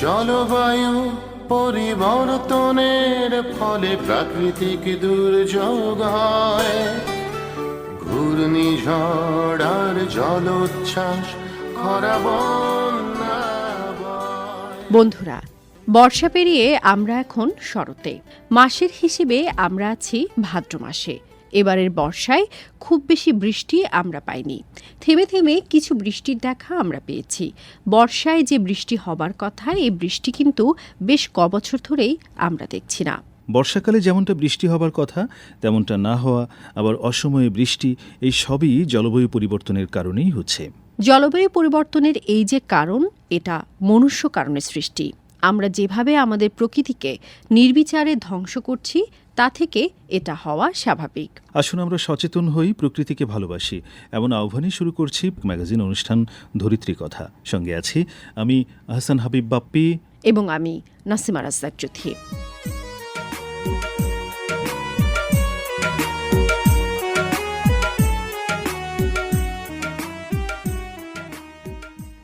জলবায়ু পরিবর্তনের ফলে প্রাকৃতিক দুর্যোগ হয়। ঘূর্ণিঝড় আর জলোচ্ছ্বাস, খরা, বন্যা বন্ধুরা, বর্ষা পেরিয়ে আমরা এখন শরতে। মাসের হিসেবে আমরা আছি ভাদ্র মাসে। এবারের বর্ষায় খুব বেশি বৃষ্টি আমরা পাইনি। থেমে থেমে কিছু বৃষ্টির দেখা আমরা পেয়েছি। বর্ষায় যে বৃষ্টি হবার কথা এই বৃষ্টি কিন্তু বেশ কবছর ধরেই আমরা দেখছি না। বর্ষাকালে যেমনটা বৃষ্টি হবার কথা তেমনটা না হওয়া আবার অসময়ে বৃষ্টি এই সবই জলবায়ু পরিবর্তনের কারণেই হচ্ছে। জলবায়ু পরিবর্তনের এই যে কারণ এটা মনুষ্য কারণে সৃষ্টি। আমরা যেভাবে আমাদের প্রকৃতিকে নির্বিচারে ধ্বংস করছি তা থেকে এটা হওয়া স্বাভাবিক। আসুন আমরা সচেতন হই প্রকৃতিকে ভালোবাসি। এমন আহ্বানই শুরু করছি ম্যাগাজিন অনুষ্ঠান ধরিত্রী কথা। সঙ্গে আছি আমি আহসান হাবিব বাপ্পি। এবং আমি নাসিমা রাজ্জাক চৌধুরী।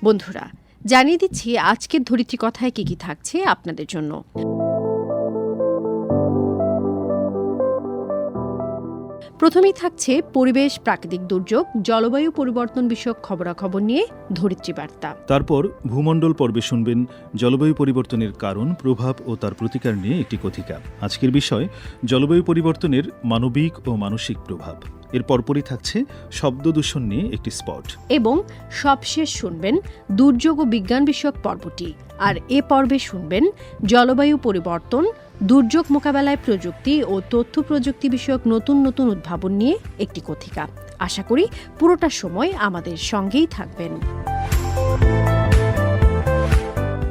বন্ধুরা জানিয়ে দিচ্ছি আজকের ধরিত্রী কথায় কি কি থাকছে আপনাদের জন্য। প্রথমেই থাকছে পরিবেশ প্রাকৃতিক দুর্যোগ জলবায়ু পরিবর্তন বিষয়ক খবরাখবর নিয়ে ধরিত্রী বার্তা। তারপর ভূমণ্ডল পর্বে শুনবেন জলবায়ু পরিবর্তনের কারণ প্রভাব ও তার প্রতিকার নিয়ে একটি কথিকা। আজকের বিষয় জলবায়ু পরিবর্তনের মানবিক ও মানসিক প্রভাব। এর পরপরই থাকছে শব্দ দূষণ নিয়ে একটি স্পট। এবং সবশেষ শুনবেন দুর্যোগ ও বিজ্ঞান বিষয়ক পর্বটি। আর এ পর্বে শুনবেন জলবায়ু পরিবর্তন দুর্যোগ মোকাবেলায় প্রযুক্তি ও তথ্য প্রযুক্তি বিষয়ক নতুন নতুন উদ্ভাবন নিয়ে একটি কথিকা। আশা করি পুরোটা সময় আমাদের সঙ্গেই থাকবেন।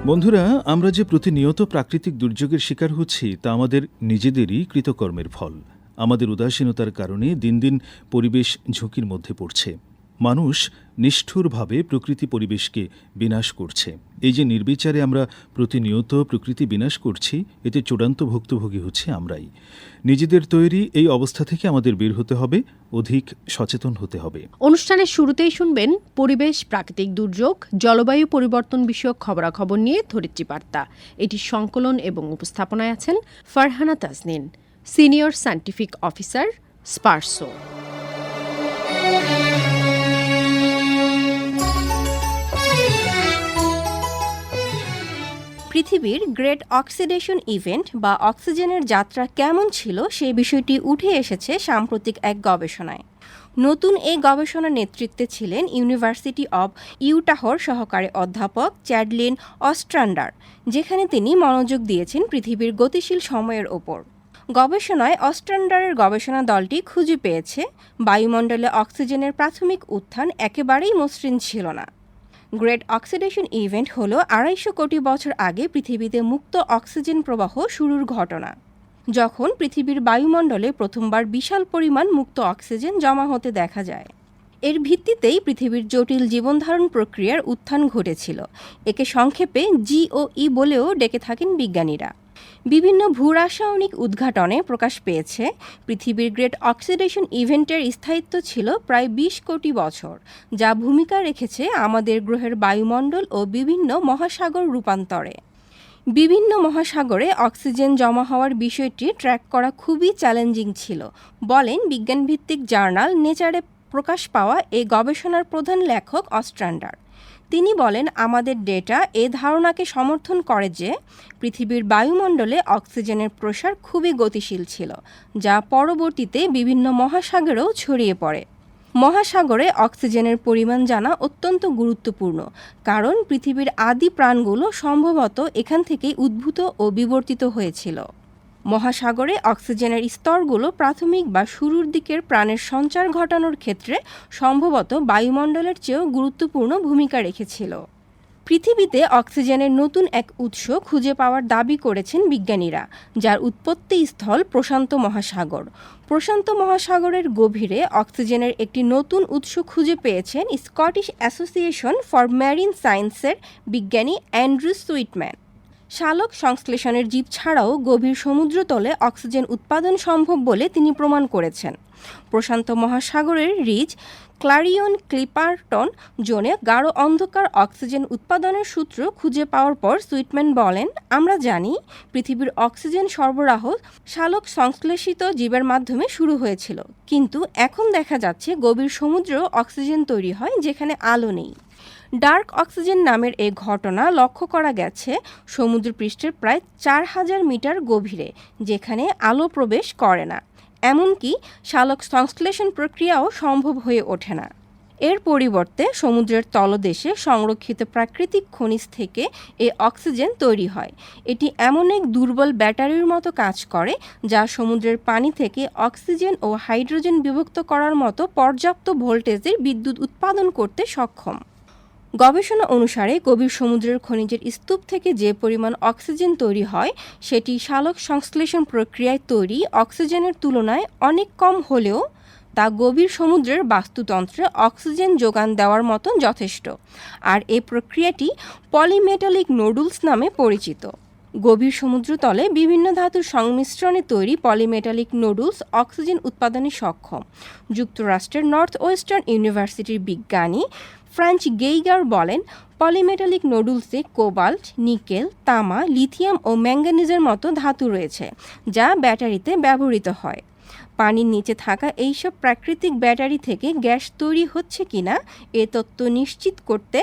বন্ধুরা, আমরা যে প্রতিনিয়ত প্রাকৃতিক দুর্যোগের শিকার হচ্ছি, তা আমাদের নিজেদেরই কৃতকর্মের ফল। আমাদের উদাসীনতার কারণে দিন দিন পরিবেশ ঝুঁকির মধ্যে পড়ছে। মানুষ নিষ্ঠুরভাবে প্রকৃতি পরিবেশকে বিনাশ করছে। এই যে নির্বিচারে আমরা প্রতিনিয়ত প্রকৃতি বিনাশ করছি, এতে চূড়ান্ত ভুক্তভোগী হচ্ছে আমরাই। নিজেদের তৈরি এই অবস্থা থেকে আমাদের বের হতে হবে, অধিক সচেতন হতে হবে। অনুষ্ঠানের শুরুতেই শুনবেন পরিবেশ, প্রাকৃতিক দুর্যোগ, জলবায়ু পরিবর্তন বিষয়ক খবরাখবর নিয়ে ধরিত্রী বার্তা। এটি সংকলন এবং উপস্থাপনায় আছেন Farhana Tajnin, senior scientific officer SPARRSO. পৃথিবীর গ্রেট অক্সিডেশন ইভেন্ট বা অক্সিজেনের যাত্রা কেমন ছিল সেই বিষয়টি উঠে এসেছে সাম্প্রতিক এক গবেষণায়। নতুন এই গবেষণার নেতৃত্বে ছিলেন ইউনিভার্সিটি অব ইউটাহর সহকারী অধ্যাপক চ্যাডলিন অস্ট্রান্ডার, যেখানে তিনি মনোযোগ দিয়েছেন পৃথিবীর গতিশীল সময়ের ওপর। গবেষণায় অস্ট্রান্ডারের গবেষণা দলটি খুঁজে পেয়েছে, বায়ুমণ্ডলে অক্সিজেনের প্রাথমিক উত্থান একেবারেই মসৃণ ছিল না। গ্রেট অক্সিডেশন ইভেন্ট হলো আড়াইশো কোটি বছর আগে পৃথিবীতে মুক্ত অক্সিজেন প্রবাহ শুরুর ঘটনা। যখন পৃথিবীর বায়ুমণ্ডলে প্রথমবার বিশাল পরিমাণ মুক্ত অক্সিজেন জমা হতে দেখা যায়। এর ভিত্তিতেই পৃথিবীর জটিল জীবনধারণ প্রক্রিয়ার উত্থান ঘটেছিল। একে সংক্ষেপে জিওই বলেও ডেকে থাকেন বিজ্ঞানীরা। বিভিন্ন ভূরাসায়নিক উদ্ঘাটনে প্রকাশ পেয়েছে। পৃথিবীর গ্রেট অক্সিডেশন ইভেন্টের স্থায়িত্ব ছিল প্রায় বিশ কোটি বছর, যা ভূমিকা রেখেছে আমাদের গ্রহের বায়ুমণ্ডল ও বিভিন্ন মহাসাগর রূপান্তরে। বিভিন্ন মহাসাগরে অক্সিজেন জমা হওয়ার বিষয়টি ট্র্যাক করা খুবই চ্যালেঞ্জিং ছিল, বলেন বিজ্ঞানভিত্তিক জার্নাল নেচারে প্রকাশ পাওয়া এই গবেষণার প্রধান লেখক অস্ট্রান্ডার। তিনি বলেন, আমাদের ডেটা এ ধারণাকে সমর্থন করে যে পৃথিবীর বায়ুমণ্ডলে অক্সিজেনের প্রসার খুবই গতিশীল ছিল, যা পরবর্তীতে বিভিন্ন মহাসাগরেও ছড়িয়ে পড়ে। মহাসাগরে অক্সিজেনের পরিমাণ জানা অত্যন্ত গুরুত্বপূর্ণ, কারণ পৃথিবীর আদি প্রাণগুলো সম্ভবত এখান থেকেই উদ্ভূত ও বিবর্তিত হয়েছিল। মহাসাগরে অক্সিজেনের স্তরগুলো প্রাথমিক বা শুরুর দিকের প্রাণের সঞ্চার ঘটানোর ক্ষেত্রে সম্ভবত বায়ুমণ্ডলের চেয়েও গুরুত্বপূর্ণ ভূমিকা রেখেছিল। পৃথিবীতে অক্সিজেনের নতুন এক উৎস খুঁজে পাওয়ার দাবি করেছেন বিজ্ঞানীরা, যার উৎপত্তি স্থল প্রশান্ত মহাসাগর। প্রশান্ত মহাসাগরের গভীরে অক্সিজেনের একটি নতুন উৎস খুঁজে পেয়েছেন স্কটিশ অ্যাসোসিয়েশন ফর ম্যারিন সায়েন্সের বিজ্ঞানী অ্যান্ড্রু সুইটম্যান। শালক সংশ্লেষণের জীব ছাড়াও গভীর সমুদ্রতলে অক্সিজেন উৎপাদন সম্ভব বলে তিনি প্রমাণ করেছেন। প্রশান্ত মহাসাগরের রিজ ক্লারিয়ন ক্লিপারটন জোনে গাঢ় অন্ধকার অক্সিজেন উৎপাদনের সূত্র খুঁজে পাওয়ার পর সুইটম্যান বলেন, আমরা জানি পৃথিবীর অক্সিজেন সরবরাহ শালক সংশ্লেষিত জীবের মাধ্যমে শুরু হয়েছিল। কিন্তু এখন দেখা যাচ্ছে গভীর সমুদ্রেও অক্সিজেন তৈরি হয় যেখানে আলো নেই। ডার্ক অক্সিজেন নামের এই ঘটনা লক্ষ্য করা গেছে সমুদ্রপৃষ্ঠের প্রায় চার হাজার মিটার গভীরে, যেখানে আলো প্রবেশ করে না। এমনকি শালক সংশ্লেষণ প্রক্রিয়াও সম্ভব হয়ে ওঠে না। এর পরিবর্তে সমুদ্রের তলদেশে সংরক্ষিত প্রাকৃতিক খনিজ থেকে এই অক্সিজেন তৈরি হয়। এটি এমন এক দুর্বল ব্যাটারির মতো কাজ করে, যা সমুদ্রের পানি থেকে অক্সিজেন ও হাইড্রোজেন বিভক্ত করার মতো পর্যাপ্ত ভোল্টেজের বিদ্যুৎ উৎপাদন করতে সক্ষম। গবেষণা অনুসারে গভীর সমুদ্রের খনিজের স্তূপ থেকে যে পরিমাণ অক্সিজেন তৈরি হয়, সেটি শালক সংশ্লেষণ প্রক্রিয়ায় তৈরি অক্সিজেনের তুলনায় অনেক কম হলেও তা গভীর সমুদ্রের বাস্তুতন্ত্রে অক্সিজেন যোগান দেওয়ার মতন যথেষ্ট। আর এই প্রক্রিয়াটি পলিমেটালিক নোডুলস নামে পরিচিত। গভীর সমুদ্রতলে বিভিন্ন ধাতুর সংমিশ্রণে তৈরি পলিমেটালিক নোডুলস অক্সিজেন উৎপাদনে সক্ষম। যুক্তরাষ্ট্রের নর্থ ওয়েস্টার্ন ইউনিভার্সিটির বিজ্ঞানী ফ্রেঞ্চ গেইগার বলেন, পলিমেটালিক নোডুলসে কোবাল্ট, নিকেল, তামা, লিথিয়াম ও ম্যাঙ্গানিজের মতো ধাতু রয়েছে, যা ব্যাটারিতে ব্যবহৃত হয়। পানির নিচে থাকা এইসব প্রাকৃতিক ব্যাটারি থেকে গ্যাস তৈরি হচ্ছে কিনা, এ তত্ত্ব নিশ্চিত করতে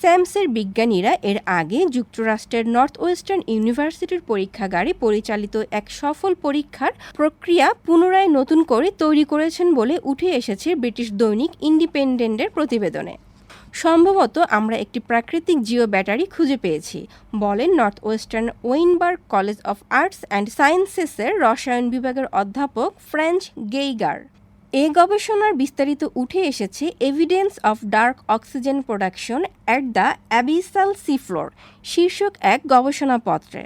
স্যামসের বিজ্ঞানীরা এর আগে যুক্তরাষ্ট্রের নর্থ ওয়েস্টার্ন ইউনিভার্সিটির পরীক্ষাগারে পরিচালিত এক সফল পরীক্ষার প্রক্রিয়া পুনরায় নতুন করে তৈরি করেছেন বলে উঠে এসেছে ব্রিটিশ দৈনিক ইন্ডিপেন্ডেন্টের প্রতিবেদনে। সম্ভবত আমরা একটি প্রাকৃতিক জিও ব্যাটারি খুঁজে পেয়েছি, বলেন north western Weinberg college of arts and সায়েন্সেসের রসায়ন বিভাগের অধ্যাপক ফ্রেঞ্চ গেইগার এ গবেষণার বিস্তারিত উঠে এসেছে evidence of dark oxygen production at the abyssal seafloor শীর্ষক এক গবেষণাপত্রে।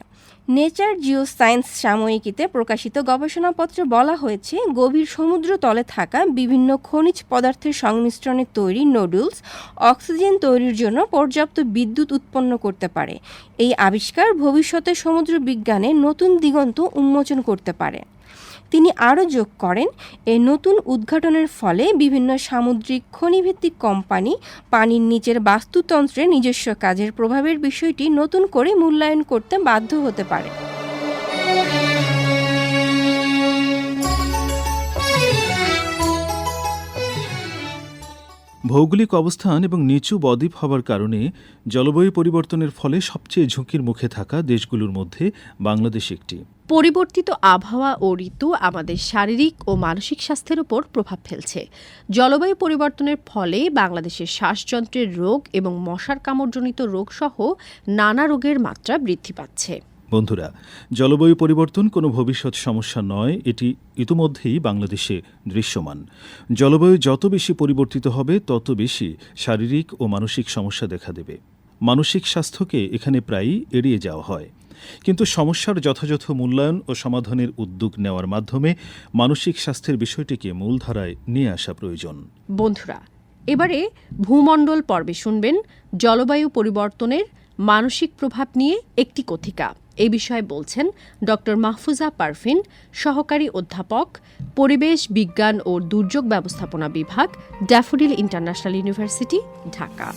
নেচার জিও সায়েন্স সাময়িকীতে প্রকাশিত গবেষণাপত্রে বলা হয়েছে, গভীর সমুদ্র তলে থাকা বিভিন্ন খনিজ পদার্থের সংমিশ্রণে তৈরি নুডলস অক্সিজেন তৈরির জন্য পর্যাপ্ত বিদ্যুৎ উৎপন্ন করতে পারে। এই আবিষ্কার ভবিষ্যতে সমুদ্র বিজ্ঞানে নতুন দিগন্ত উন্মোচন করতে পারে। তিনি আরও যোগ করেন, এ নতুন উদ্ঘাটনের ফলে বিভিন্ন সামুদ্রিক খনিভিত্তিক কোম্পানি পানির নিচের বাস্তুতন্ত্রে নিজস্ব কাজের প্রভাবের বিষয়টি নতুন করে মূল্যায়ন করতে বাধ্য হতে পারে। ভৌগোলিক অবস্থান এবং নিচু বদ্বীপ হওয়ার কারণে জলবায়ু পরিবর্তনের ফলে সবচেয়ে ঝুঁকির মুখে থাকা দেশগুলোর মধ্যে বাংলাদেশ একটি। পরিবর্তিত আবহাওয়া ও ঋতু আমাদের শারীরিক ও মানসিক স্বাস্থ্যের উপর প্রভাব ফেলছে। জলবায়ু পরিবর্তনের ফলে বাংলাদেশের শ্বাসযন্ত্রের রোগ এবং মশার কামড়জনিত রোগসহ নানা রোগের মাত্রা বৃদ্ধি পাচ্ছে। বন্ধুরা, জলবায়ু পরিবর্তন কোনো ভবিষ্যৎ সমস্যা নয়, এটি ইতোমধ্যেই বাংলাদেশে দৃশ্যমান। জলবায়ু যত বেশি পরিবর্তিত হবে, তত বেশি শারীরিক ও মানসিক সমস্যা দেখা দেবে। মানসিক স্বাস্থ্যকে এখানে প্রায়ই এড়িয়ে যাওয়া হয়। কিন্তু সমস্যার যথাযথ মূল্যায়ন ও সমাধানের উদ্যোগ নেওয়ার মাধ্যমে মানসিক স্বাস্থ্যের বিষয়টিকে মূলধারায় নিয়ে আসা প্রয়োজন। বন্ধুরা, এবারে ভূমণ্ডল পর্বে শুনবেন জলবায়ু পরিবর্তনের মানসিক প্রভাব নিয়ে একটি কথিকা। এই বিষয়ে বলছেন ড মাহফুজা পারভিন সহকারী অধ্যাপক, পরিবেশ বিজ্ঞান ও দুর্যোগ ব্যবস্থাপনা বিভাগ, ড্যাফোডিল ইন্টারন্যাশনাল ইউনিভার্সিটি, ঢাকা।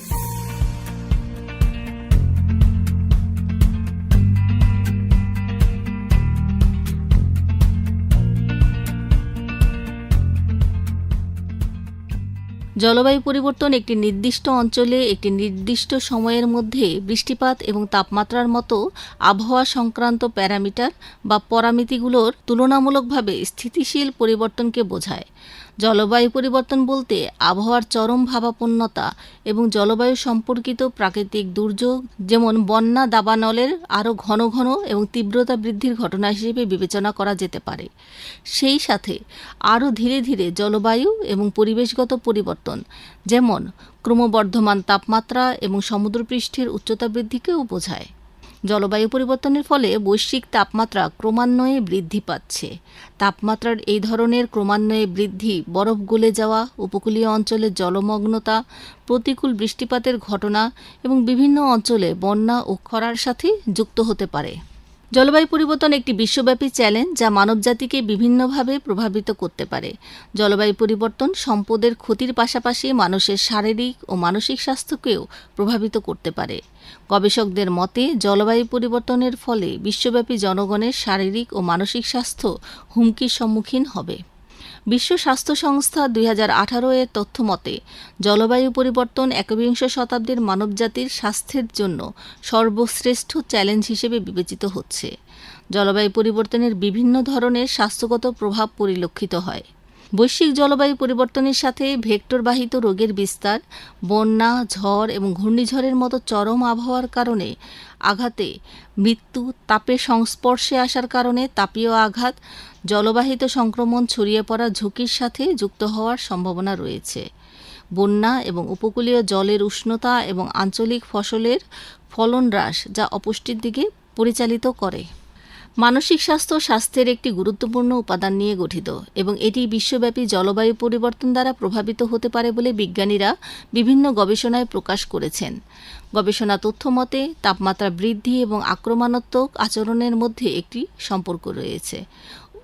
জলবায়ু পরিবর্তন একটি নির্দিষ্ট অঞ্চলে একটি নির্দিষ্ট সময়ের মধ্যে বৃষ্টিপাত এবং তাপমাত্রার মতো আবহাওয়া সংক্রান্ত প্যারামিটার বা পরামিতিগুলোর তুলনামূলকভাবে স্থিতিশীল পরিবর্তনকে বোঝায়। জলবায়ু পরিবর্তন বলতে আবহাওয়ার চরম ভাবাপন্নতা এবং জলবায়ু সম্পর্কিত প্রাকৃতিক দুর্যোগ, যেমন বন্যা, দাবানলের আরও ঘন ঘন এবং তীব্রতা বৃদ্ধির ঘটনা হিসেবে বিবেচনা করা যেতে পারে। সেই সাথে আরও ধীরে ধীরে জলবায়ু এবং পরিবেশগত পরিবর্তন, যেমন ক্রমবর্ধমান তাপমাত্রা এবং সমুদ্রপৃষ্ঠের উচ্চতা বৃদ্ধিকেও বোঝায়। জলবায়ু পরিবর্তনের ফলে বৈশ্বিক তাপমাত্রা ক্রমান্বয়ে বৃদ্ধি পাচ্ছে। তাপমাত্রার এই ধরনের ক্রমান্বয়ে বৃদ্ধি, বরফ গলে যাওয়া, উপকূলীয় অঞ্চলে জলমগ্নতা, প্রতিকূল বৃষ্টিপাতের ঘটনা এবং বিভিন্ন অঞ্চলে বন্যা ও খরার সাথে যুক্ত হতে পারে। জলবায়ু পরিবর্তন একটি বিশ্বব্যাপী চ্যালেঞ্জ যা মানবজাতিকে বিভিন্নভাবে প্রভাবিত করতে পারে। জলবায়ু পরিবর্তন সম্পদের ক্ষতির পাশাপাশি মানুষের শারীরিক ও মানসিক স্বাস্থ্যকেও প্রভাবিত করতে পারে। গবেষকদের মতে, জলবায়ু পরিবর্তনের ফলে বিশ্বব্যাপী জনগণের শারীরিক ও মানসিক স্বাস্থ্য হুমকির সম্মুখীন হবে। বিশ্ব স্বাস্থ্য সংস্থা দুই হাজার আঠারো এর তথ্য মতে জলবায়ু পরিবর্তন একবিংশ শতাব্দীর মানবজাতির স্বাস্থ্যের জন্য সর্বশ্রেষ্ঠ চ্যালেঞ্জ হিসেবে বিবেচিত হচ্ছে। জলবায়ু পরিবর্তনের বিভিন্ন ধরনের স্বাস্থ্যগত প্রভাব পরিলক্ষিত হয়। বৈশ্বিক জলবায়ু পরিবর্তনের সাথে ভেক্টরবাহিত রোগের বিস্তার, বন্যা, ঝড় এবং ঘূর্ণিঝড়ের মতো চরম আবহাওয়ার কারণে আঘাতে, মৃত্যু তাপের সংস্পর্শে আসার কারণে তাপীয় আঘাত, জলবাহিত সংক্রমণ ছড়িয়ে পড়া ঝুঁকির সাথে যুক্ত হওয়ার সম্ভাবনা রয়েছে। বন্যা এবং উপকূলীয় জলের উষ্ণতা এবং আঞ্চলিক ফসলের ফলন হ্রাস যা অপুষ্টির দিকে পরিচালিত করে। মানসিক স্বাস্থ্য স্বাস্থ্যের একটি গুরুত্বপূর্ণ উপাদান নিয়ে গঠিত এবং এটি বিশ্বব্যাপী জলবায়ু পরিবর্তন দ্বারা প্রভাবিত হতে পারে বলে বিজ্ঞানীরা বিভিন্ন গবেষণায় প্রকাশ করেছেন। গবেষণা তথ্য মতে, তাপমাত্রা বৃদ্ধি এবং আক্রমণাত্মক আচরণের মধ্যে একটি সম্পর্ক রয়েছে।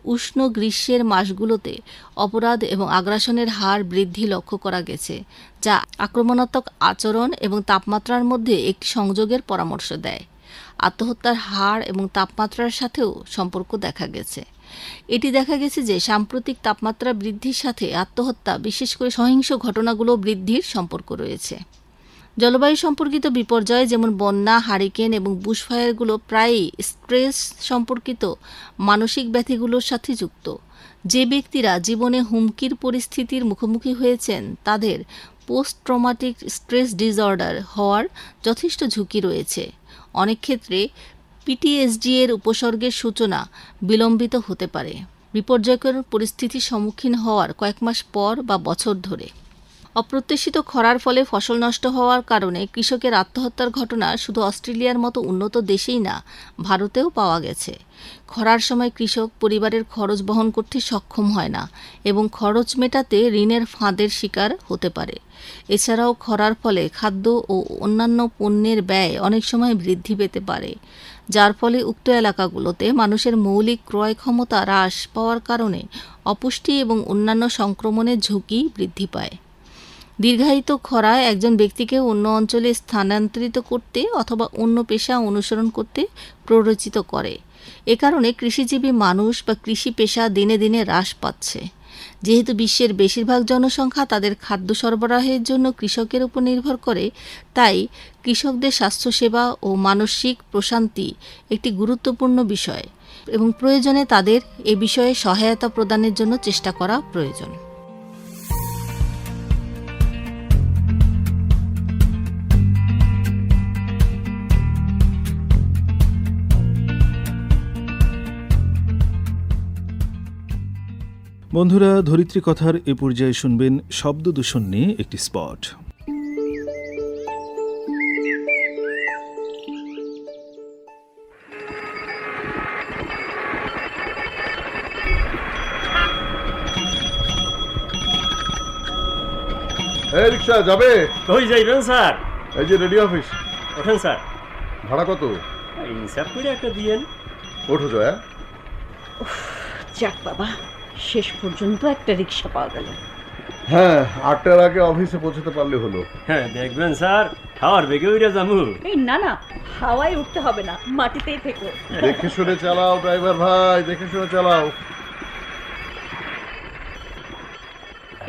উষ্ণ গ্রীষ্মের মাসগুলোতে অপরাধ এবং আগ্রাসনের হার বৃদ্ধি লক্ষ্য করা গেছে, যা আক্রমণাত্মক আচরণ এবং তাপমাত্রার মধ্যে একটি সংযোগের পরামর্শ দেয়। আত্মহত্যার হার এবং তাপমাত্রার সাথেও সম্পর্ক দেখা গেছে। এটি দেখা গেছে যে সাম্প্রতিক তাপমাত্রা বৃদ্ধির সাথে আত্মহত্যা, বিশেষ করে সহিংস ঘটনাগুলো বৃদ্ধির সম্পর্ক রয়েছে। জলবায়ু সম্পর্কিত বিপর্যয় যেমন বন্যা, হারিকেন এবং বুশফায়ারগুলো প্রায়ই স্ট্রেস সম্পর্কিত মানসিক ব্যাধিগুলোর সাথে যুক্ত। যে ব্যক্তিরা জীবনে হুমকির পরিস্থিতির মুখোমুখি হয়েছেন, তাদের পোস্ট ট্রমাটিক স্ট্রেস ডিসঅর্ডার হওয়ার যথেষ্ট ঝুঁকি রয়েছে। অনেক ক্ষেত্রে পিটিএসডি এর উপসর্গের সূচনা বিলম্বিত হতে পারে। বিপর্যয়কর পরিস্থিতির সম্মুখীন হওয়ার কয়েক মাস পর বা বছর ধরে। অপ্রত্যাশিত খরার ফলে ফসল নষ্ট হওয়ার কারণে কৃষকের আত্মহত্যার ঘটনা শুধু অস্ট্রেলিয়ার মতো উন্নত দেশেই না, ভারতেও পাওয়া গেছে। খরার সময় কৃষক পরিবারের খরচ বহন করতে সক্ষম হয় না এবং খরচ মেটাতে ঋণের ফাঁদের শিকার হতে পারে। এছাড়াও খরার ফলে খাদ্য ও অন্যান্য পণ্যের ব্যয় অনেক সময় বৃদ্ধি পেতে পারে, যার ফলে উক্ত এলাকাগুলোতে মানুষের মৌলিক ক্রয় ক্ষমতা হ্রাস পাওয়ার কারণে অপুষ্টি এবং অন্যান্য সংক্রমণের ঝুঁকি বৃদ্ধি পায়। দীর্ঘায়িত খরায় একজন ব্যক্তিকে অন্য অঞ্চলে স্থানান্তরিত করতে অথবা অন্য পেশা অনুসরণ করতে প্ররোচিত করে। এ কারণে কৃষিজীবী মানুষ বা কৃষি পেশা দিনে দিনে হ্রাস পাচ্ছে। যেহেতু বিশ্বের বেশিরভাগ জনসংখ্যা তাদের খাদ্য সরবরাহের জন্য কৃষকের উপর নির্ভর করে, তাই কৃষকদের স্বাস্থ্যসেবা ও মানসিক প্রশান্তি একটি গুরুত্বপূর্ণ বিষয় এবং প্রয়োজনে তাদের এ বিষয়ে সহায়তা প্রদানের জন্য চেষ্টা করা প্রয়োজন। বন্ধুরা ধরিত্রী কথার এ পর্যায়ে শুনবেন শব্দ দূষণ নিয়ে একটি স্পট। এই রিক্সা যাবে? কই যাইবেন স্যার? এই যে রেডি অফিস। ওঠেন স্যার। ভাড়া কত? হিসাব করে একটা দিয়েন। ওঠো জয়া। যাক বাবা। শেষ পর্যন্ত একটা রিক্সা পাওয়া গেল। হ্যাঁ আটটার আগে অফিসে পৌঁছতে পারলে হলো। হ্যাঁ দেখবেন স্যার খাওয়ার বেগে উইরা জামু এই না না হাওয়ায় উঠতে হবে না মাটিতেই থেকো। দেখে শুনে চালাও ড্রাইভার ভাই দেখে শুনে চালাও।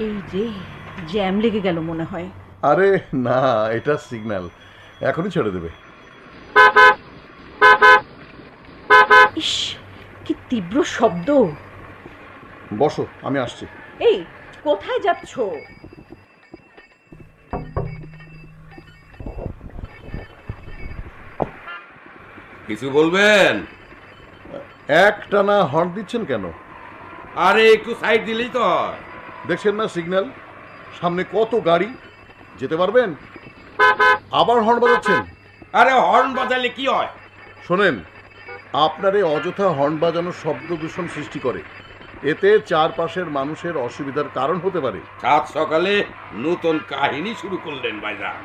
এই যে জ্যাম লেগে গেল মনে হয়। আরে না এটা সিগন্যাল। এখনই ছেড়ে দেবে। ইস কি তীব্র শব্দ। বসো আমি আসছি। এই কোথায় যাচ্ছ? কিছু বলবেন? একটানা হর্ন দিচ্ছেন কেন? আরে একটু সাইড দিলেই তো হয়। দেখছেন না সিগন্যাল? সামনে কত গাড়ি? যেতে পারবেন? আবার হর্ন বাজাচ্ছেন? আরে হর্ন বাজালে কি হয়? শোনেন আপনার এই অযথা হর্ন বাজানোর শব্দ দূষণ সৃষ্টি করে। এতে চারপাশের মানুষের অসুবিধার কারণ হতে পারে। আজ সকালে নতুন কাহিনী শুরু করলেন ভাইজান।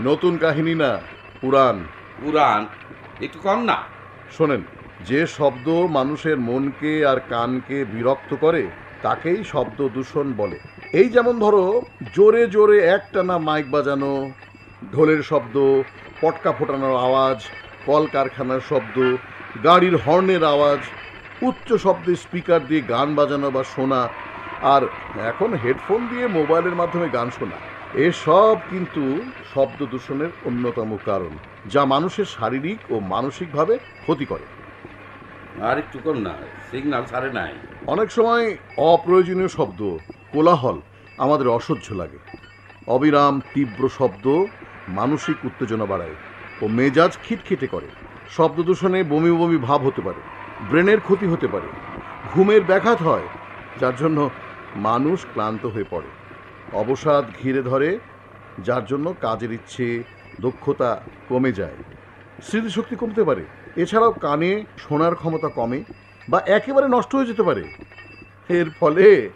নতুন কাহিনী না পুরাণ। পুরাণ? একটু কম না? শোনেন যে শব্দ মানুষের মনকে আর কানকে বিরক্ত করে তাকেই শব্দ দূষণ বলে। এই যেমন ধরো জোরে জোরে একটানা মাইক বাজানো ঢোলের শব্দ পটকা ফোটানোর আওয়াজ কলকারখানার শব্দ গাড়ির হর্নের আওয়াজ উচ্চ শব্দে স্পিকার দিয়ে গান বাজানো বা শোনা আর এখন হেডফোন দিয়ে মোবাইলের মাধ্যমে গান শোনা এসব কিন্তু শব্দ দূষণের অন্যতম কারণ যা মানুষের শারীরিক ও মানসিকভাবে ক্ষতি করে। আর একটু কর না সিগন্যাল ছাড়ে নাই। অনেক সময় অপ্রয়োজনীয় শব্দ কোলাহল আমাদের অসহ্য লাগে। অবিরাম তীব্র শব্দ মানসিক উত্তেজনা বাড়ায় ও মেজাজ খিটখিটে করে। শব্দ দূষণে বমি বমি ভাব হতে পারে। ব্রেনের ক্ষতি হতে পারে। ঘুমের ব্যাঘাত হয় যার জন্য মানুষ ক্লান্ত হয়ে পড়ে। অবসাদ ঘিরে ধরে যার জন্য কাজের ইচ্ছে দক্ষতা কমে যায়। স্মৃতিশক্তি কমতে পারে। এছাড়াও কানে শোনার ক্ষমতা কমে বা একেবারে নষ্ট হয়ে যেতে পারে। এর ফলে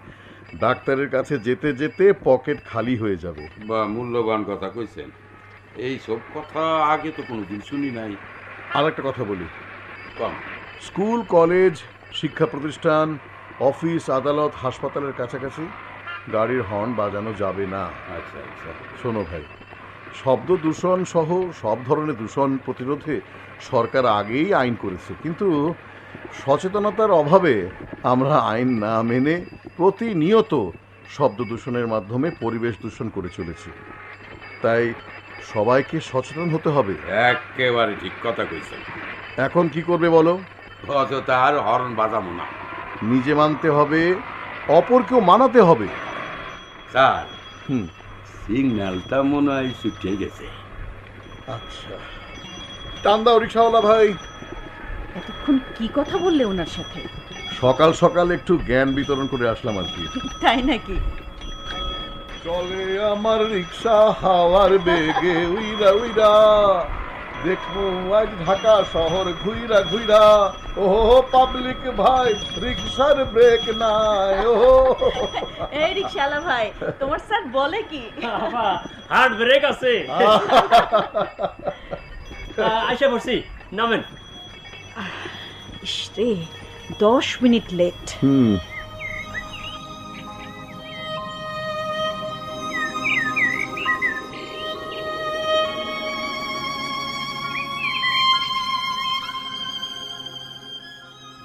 ডাক্তারের কাছে যেতে যেতে পকেট খালি হয়ে যাবে। বা মূল্যবান কথা কইছেন। এই সব কথা আগে তো কোনোদিন শুনি নাই। আর একটা কথা বলি। কম। স্কুল কলেজ শিক্ষা প্রতিষ্ঠান অফিস আদালত হাসপাতালের কাছাকাছি গাড়ির হর্ন বাজানো যাবে না। আচ্ছা আচ্ছা। শোনো ভাই শব্দ দূষণ সহ সব ধরনের দূষণ প্রতিরোধে সরকার আগেই আইন করেছে। কিন্তু সচেতনতার অভাবে আমরা আইন না মেনে প্রতিনিয়ত শব্দ দূষণের মাধ্যমে পরিবেশ দূষণ করে চলেছি। তাই সবাইকে সচেতন হতে হবে। একেবারে ঠিক কথা কইছেন। এখন কি করবে বলো? অযথা আর হর্ন বাজাবো না। নিজে মানতে হবে অপরকেও মানাতে হবে। Sir hmm. সিগন্যালটা মনে হয় ছুটে গেছে। আচ্ছা। টান দাও রিক্সাওয়ালা ভাই। এতক্ষণ কি কথা বললে ওনার সাথে? সকাল সকাল একটু জ্ঞান বিতরণ করে আসলাম আর কি। তাই নাকি? চলে আমার রিক্সা হাওয়ার বেগে উইরা উইরা। দেখব আজ ঢাকা শহর ঘুইরা ঘুইরা। ও পাবলিক ভাই রিক্সার ব্রেক নাই ও এই রিক্সালা ভাই তোমার স্যার বলে কি? হার্ড ব্রেক আছে। আশা করছি নামেন। ইস রে দশ মিনিট লেট হুম।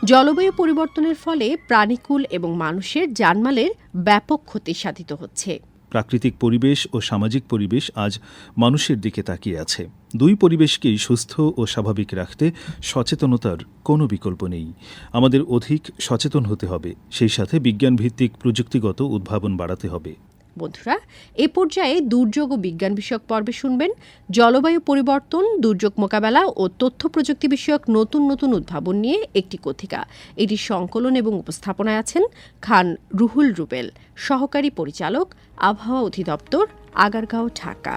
জলবায়ু পরিবর্তনের ফলে প্রাণীকুল এবং মানুষের জানমালের ব্যাপক ক্ষতি সাধিত হচ্ছে। প্রাকৃতিক পরিবেশ ও সামাজিক পরিবেশ আজ মানুষের দিকে তাকিয়ে আছে। দুই পরিবেশকেই সুস্থ ও স্বাভাবিক রাখতে সচেতনতার কোনো বিকল্প নেই। আমাদের অধিক সচেতন হতে হবে, সেই সাথে বিজ্ঞানভিত্তিক প্রযুক্তিগত উদ্ভাবন বাড়াতে হবে। বন্ধুরা, এ পর্যায়ে দুর্যোগ ও বিজ্ঞান বিষয়ক পর্বে শুনবেন জলবায়ু পরিবর্তন, দুর্যোগ মোকাবেলা ও তথ্য প্রযুক্তি বিষয়ক নতুন নতুন উদ্ভাবন নিয়ে একটি কথিকা। এটি সংকলন এবং উপস্থাপনায় আছেন খান রুহুল রুবেল। সহকারী পরিচালক, আবহাওয়া অধিদপ্তর, আগারগাঁও, ঢাকা।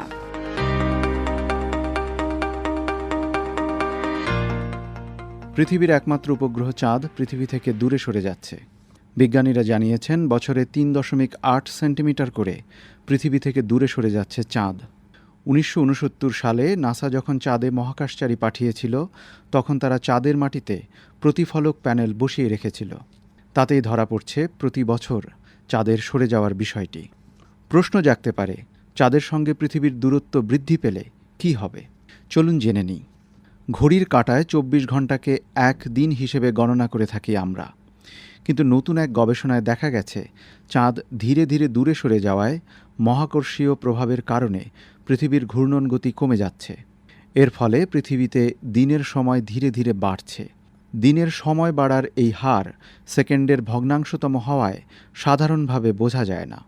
পৃথিবীর একমাত্র উপগ্রহ চাঁদ পৃথিবী থেকে দূরে সরে যাচ্ছে। বিজ্ঞানীরা জানিয়েছেন, বছরে তিন দশমিক আট সেন্টিমিটার করে পৃথিবী থেকে দূরে সরে যাচ্ছে চাঁদ। উনিশশো উনসত্তর সালে নাসা যখন চাঁদে মহাকাশচারী পাঠিয়েছিল, তখন তারা চাঁদের মাটিতে প্রতিফলক প্যানেল বসিয়ে রেখেছিল। তাতেই ধরা পড়ছে প্রতি বছর চাঁদের সরে যাওয়ার বিষয়টি। প্রশ্ন জাগতে পারে, চাঁদের সঙ্গে পৃথিবীর দূরত্ব বৃদ্ধি পেলে কি হবে? চলুন জেনে নিই। ঘড়ির কাঁটায় চব্বিশ ঘন্টাকে এক দিন হিসেবে গণনা করে থাকি আমরা। কিন্তু নতুন এক গবেষণায় দেখা গেছে, চাঁদ ধীরে ধীরে দূরে সরে যাওয়ায় মহাকর্ষীয় প্রভাবের কারণে পৃথিবীর ঘূর্ণন গতি কমে যাচ্ছে। এর ফলে পৃথিবীতে দিনের সময় ধীরে ধীরে বাড়ছে। দিনের সময় বাড়ার এই হার সেকেন্ডের ভগ্নাংশতম হওয়ায় সাধারণভাবে বোঝা যায় না।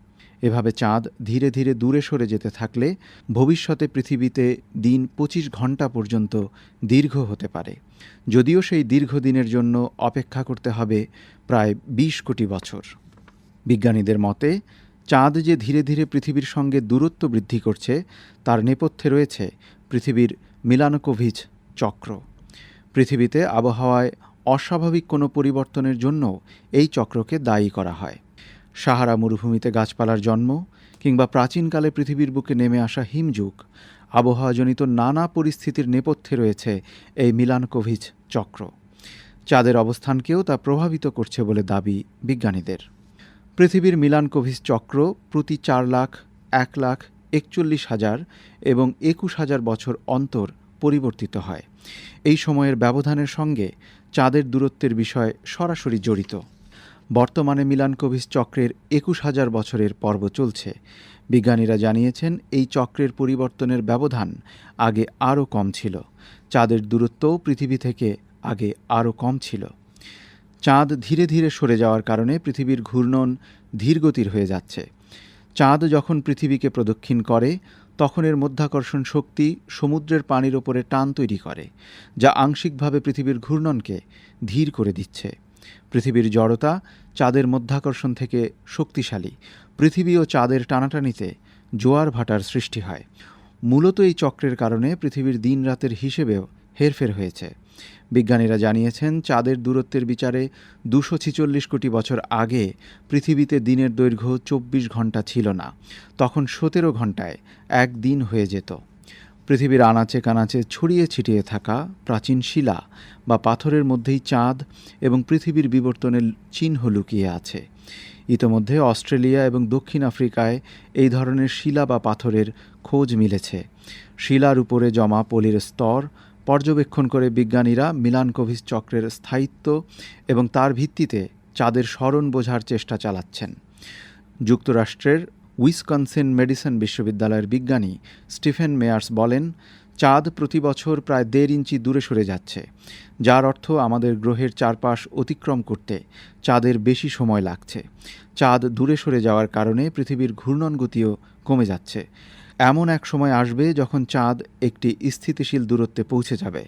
এভাবে চাঁদ ধীরে ধীরে দূরে সরে যেতে থাকলে ভবিষ্যতে পৃথিবীতে দিন পঁচিশ ঘণ্টা পর্যন্ত দীর্ঘ হতে পারে। যদিও সেই দীর্ঘদিনের জন্য অপেক্ষা করতে হবে প্রায় বিশ কোটি বছর। বিজ্ঞানীদের মতে, চাঁদ যে ধীরে ধীরে পৃথিবীর সঙ্গে দূরত্ব বৃদ্ধি করছে, তার নেপথ্যে রয়েছে পৃথিবীর মিলানোকোভিচ চক্র। পৃথিবীতে আবহাওয়ায় অস্বাভাবিক কোনো পরিবর্তনের জন্য এই চক্রকে দায়ী করা হয়। সাহারা মরুভূমিতে গাছপালার জন্ম কিংবা প্রাচীনকালে পৃথিবীর বুকে নেমে আসা হিমযুগ, আবহাওয়াজনিত নানা পরিস্থিতির নেপথ্যে রয়েছে এই মিলানকোভিচ চক্র। চাঁদের অবস্থানকেও তা প্রভাবিত করছে বলে দাবি বিজ্ঞানীদের। পৃথিবীর মিলানকোভিস চক্র প্রতি চার লাখ, এক লাখ, একচল্লিশ হাজার এবং একুশ হাজার বছর অন্তর পরিবর্তিত হয়। এই সময়ের ব্যবধানের সঙ্গে চাঁদের দূরত্বের বিষয় সরাসরি জড়িত। বর্তমানে মিলানকোভিস চক্রের একুশ হাজার বছরের পর্ব চলছে। বিজ্ঞানীরা জানিয়েছেন, এই চক্রের পরিবর্তনের ব্যবধান আগে আরও কম ছিল। চাঁদের দূরত্বও পৃথিবী থেকে আগে আরও কম ছিল। চাঁদ ধীরে ধীরে সরে যাওয়ার কারণে পৃথিবীর ঘূর্ণন ধীরগতির হয়ে যাচ্ছে। চাঁদ যখন পৃথিবীকে প্রদক্ষিণ করে, তখন এর মধ্যাকর্ষণ শক্তি সমুদ্রের পানির ওপরে টান তৈরি করে, যা আংশিকভাবে পৃথিবীর ঘূর্ণনকে ধীর করে দিচ্ছে। পৃথিবীর জড়তা চাঁদের মধ্যাকর্ষণ থেকে শক্তিশালী। পৃথিবী ও চাঁদের টানাটানিতে জোয়ার ভাটার সৃষ্টি হয়। মূলত এই চক্রের কারণে পৃথিবীর দিন রাতের হিসেবেও হেরফের হয়েছে। বিজ্ঞানীরা জানিয়েছেন, চাঁদের দূরত্বের বিচারে দুশো ছিচল্লিশ কোটি বছর আগে পৃথিবীতে দিনের দৈর্ঘ্য চব্বিশ ঘণ্টা ছিল না। তখন সতেরো ঘন্টায় এক দিন হয়ে যেত। পৃথিবীর আনাচে কানাচে ছড়িয়ে ছিটিয়ে থাকা প্রাচীন শিলা বা পাথরের মধ্যেই চাঁদ এবং পৃথিবীর বিবর্তনের চিহ্ন লুকিয়ে আছে। ইতোমধ্যে অস্ট্রেলিয়া এবং দক্ষিণ আফ্রিকায় এই ধরনের শিলা বা পাথরের খোঁজ মিলেছে। শিলার উপরে জমা পলির স্তর, পর্যবেক্ষণ করে বিজ্ঞানীরা মিলানকোভিস চক্রের স্থায়িত্ব এবং তার ভিত্তিতে চাঁদের স্মরণ বোঝার চেষ্টা চালাচ্ছেন। যুক্তরাষ্ট্রের উইসকনসিন মেডিসন বিশ্ববিদ্যালয়ের বিজ্ঞানী স্টিফেন মেয়ার্স বলেন, চাঁদ প্রতি বছর প্রায় দেড় ইঞ্চি দূরে সরে যাচ্ছে, যার অর্থ আমাদের গ্রহের চারপাশ অতিক্রম করতে চাঁদের বেশি সময় লাগছে। চাঁদ দূরে সরে যাওয়ার কারণে পৃথিবীর ঘূর্ণন গতিও কমে যাচ্ছে। এমন এক সময় আসবে যখন চাঁদ একটি স্থিতিশীল দূরত্বে পৌঁছে যাবে,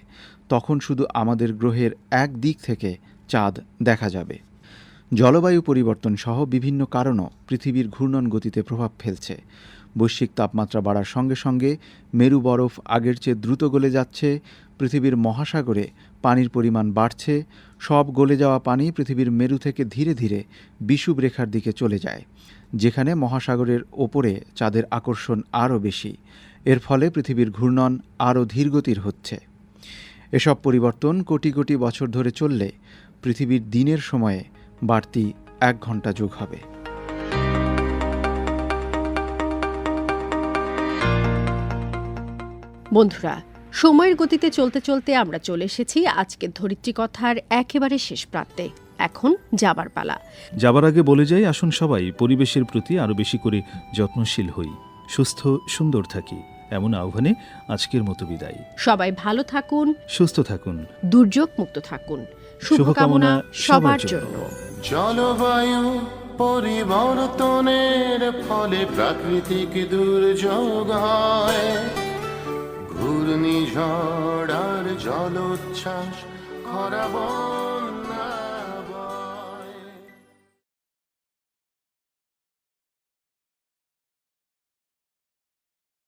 তখন শুধু আমাদের গ্রহের এক দিক থেকে চাঁদ দেখা যাবে। জলবায়ু পরিবর্তন সহ বিভিন্ন কারণও পৃথিবীর ঘূর্ণন গতিতে প্রভাব ফেলছে। বৈশ্বিক তাপমাত্রা বাড়ার সঙ্গে সঙ্গে মেরু বরফ আগের চেয়ে দ্রুত গলে যাচ্ছে, পৃথিবীর মহাসাগরে পানির পরিমাণ বাড়ছে, সব গলে যাওয়া পানি পৃথিবীর মেরু থেকে ধীরে ধীরে বিষুব রেখার দিকে চলে যায়, যেখানে মহাসাগরের ওপরে চাঁদের আকর্ষণ আরও বেশি। এর ফলে পৃথিবীর ঘূর্ণন আরও ধীরগতির হচ্ছে। এসব পরিবর্তন কোটি কোটি বছর ধরে চললে পৃথিবীর দিনের সময়ে বাড়তি এক ঘণ্টা যোগ হবে। বন্ধুরা সময়ের গতিতে চলতে চলতে আমরা চলে এসেছি আজকের ধরিত্রী কথার একেবারে শেষ প্রান্তে। এখন যাবার পালা। যাবার আগে বলে যাই আসুন সবাই পরিবেশের প্রতি আরও বেশি করে যত্নশীল হই। সুস্থ সুন্দর থাকি। এমন আহ্বানে আজকের মতো বিদায়। সবাই ভালো থাকুন। সুস্থ থাকুন। দুর্যোগ মুক্ত থাকুন। শুভকামনা সবার জন্য। জলবায়ু পরিবর্তনের ফলে প্রাকৃতিক দুর্যোগ হয়। ঘূর্ণিঝড় আর জলোচ্ছ্বাস খরা বন্যা